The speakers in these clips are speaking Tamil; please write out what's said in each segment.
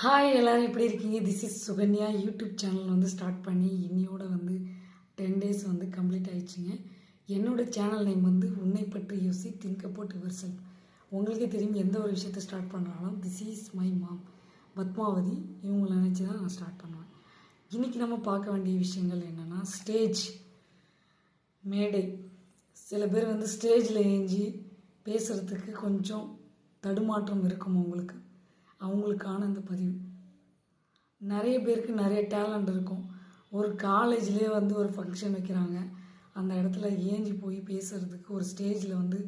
ஹாய் எல்லோரும் எப்படி இருக்கீங்க? This is Sukanya YouTube channel வந்து ஸ்டார்ட் பண்ணி இன்னியோட வந்து டென் டேஸ் வந்து கம்ப்ளீட் ஆயிடுச்சுங்க. என்னோட சேனல் நேம் வந்து உன்னை பற்றி யோசி திங்க் அபவுட் யுவர் செல்ஃப் உங்களுக்கே தெரியும் எந்த ஒரு விஷயத்தை ஸ்டார்ட் பண்ணாலும் this is my mom Padmavathi இவங்களை நினச்சி தான் நான் ஸ்டார்ட் பண்ணுவேன். இன்றைக்கி நம்ம பார்க்க வேண்டிய விஷயங்கள் என்னென்னா ஸ்டேஜ் மேடை. சில பேர் வந்து ஸ்டேஜில் ஏஞ்சி பேசுகிறதுக்கு கொஞ்சம் தடுமாற்றம் இருக்கும் உங்களுக்கு? அவங்களுக்கான இந்த பதிவு. நிறைய பேருக்கு நிறைய டேலண்ட் இருக்கும். ஒரு காலேஜ்லேயே வந்து ஒரு ஃபங்க்ஷன் வைக்கிறாங்க. அந்த இடத்துல ஏஞ்சி போய் பேசுகிறதுக்கு ஒரு ஸ்டேஜில் வந்து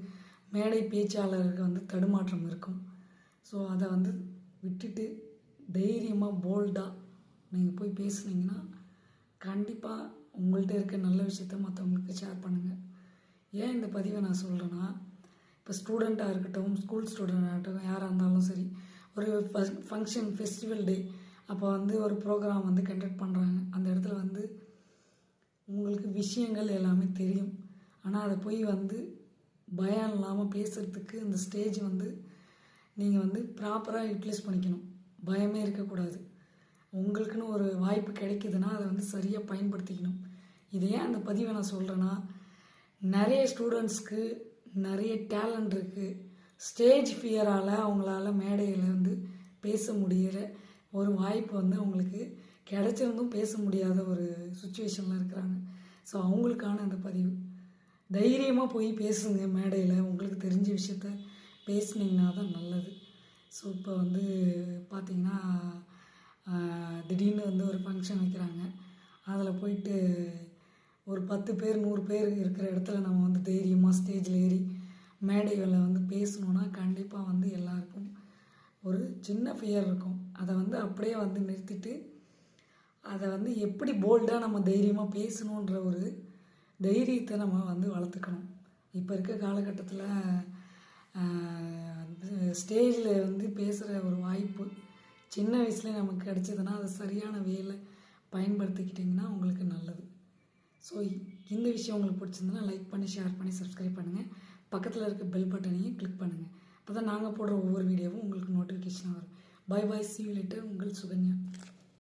மேடை பேச்சாளருக்கு வந்து தடுமாற்றம் இருக்கும். ஸோ அதை வந்து விட்டுட்டு தைரியமாக போல்டாக நீங்கள் போய் பேசுனீங்கன்னா கண்டிப்பாக உங்கள்கிட்ட இருக்க நல்ல விஷயத்த மற்றவங்களுக்கு ஷேர் பண்ணுங்கள் ஏன் இந்த பதிவை நான் சொல்கிறேன்னா இப்போ ஸ்டூடெண்ட்டாக இருக்கட்டும் ஸ்கூல் ஸ்டூடெண்டாக இருக்கட்டும் யாராக இருந்தாலும் சரி ஒரு ஃபங்க்ஷன் ஃபெஸ்டிவல் டே அப்போ வந்து ஒரு ப்ரோக்ராம் வந்து கண்டக்ட் பண்ணுறாங்க அந்த இடத்துல வந்து உங்களுக்கு விஷயங்கள் எல்லாமே தெரியும். ஆனால் அதை போய் வந்து பயம் இல்லாமல் பேசுகிறதுக்கு இந்த ஸ்டேஜ் வந்து நீங்கள் வந்து ப்ராப்பராக யூட்டிலைஸ் பண்ணிக்கணும். பயமே இருக்கக்கூடாது. உங்களுக்குன்னு ஒரு வாய்ப்பு கிடைக்குதுன்னா அதை வந்து சரியாக பயன்படுத்திக்கணும். இது ஏன் அந்த பதிவை நான் சொல்கிறேன்னா நிறைய ஸ்டூடெண்ட்ஸ்க்கு நிறைய டேலண்ட் இருக்குது ஸ்டேஜ் ஃபியரால் அவங்களால மேடையில் வந்து பேச முடிகிற ஒரு வாய்ப்பு வந்து அவங்களுக்கு கிடைச்சிருந்தும் பேச முடியாத ஒரு சுச்சுவேஷனில் இருக்கிறாங்க. ஸோ அவங்களுக்கான அந்த பதிவு. தைரியமாக போய் பேசுங்க மேடையில். உங்களுக்கு தெரிஞ்ச விஷயத்த பேசுனீங்கன்னா தான் நல்லது. ஸோ இப்போ வந்து பார்த்திங்கன்னா திடீர்னு வந்து ஒரு ஃபங்க்ஷன் வைக்கிறாங்க. அதில் போயிட்டு ஒரு பத்து பேர் நூறு பேர் இருக்கிற இடத்துல நம்ம வந்து தைரியமாக ஸ்டேஜில் ஏறி மேடைகளில் வந்து பேசணுன்னா கண்டிப்பாக வந்து எல்லாருக்கும் ஒரு சின்ன ஃபியர் இருக்கும். அதை வந்து அப்படியே வந்து நிறுத்திட்டு அதை வந்து எப்படி போல்டாக நம்ம தைரியமாக பேசணுன்ற ஒரு தைரியத்தை நம்ம வந்து வளர்த்துக்கணும். இப்போ இருக்க காலகட்டத்தில் ஸ்டேஜில் வந்து பேசுகிற ஒரு வாய்ப்பு சின்ன வயசுலேயே நமக்கு கிடச்சிதுன்னா அதை சரியான வேலை பயன்படுத்திக்கிட்டிங்கன்னா உங்களுக்கு நல்லது. ஸோ இந்த விஷயம் உங்களுக்கு பிடிச்சிருந்தனா லைக் பண்ணி ஷேர் பண்ணி சப்ஸ்கிரைப் பண்ணுங்கள் பக்கத்தில் இருக்க பெல் பட்டனையும் கிளிக் பண்ணுங்கள் அப்போ தான் நாங்கள் போடுற ஒவ்வொரு வீடியோவும் உங்களுக்கு நோட்டிஃபிகேஷனாக வரும். Bye bye see you later உங்கள் சுகன்யா.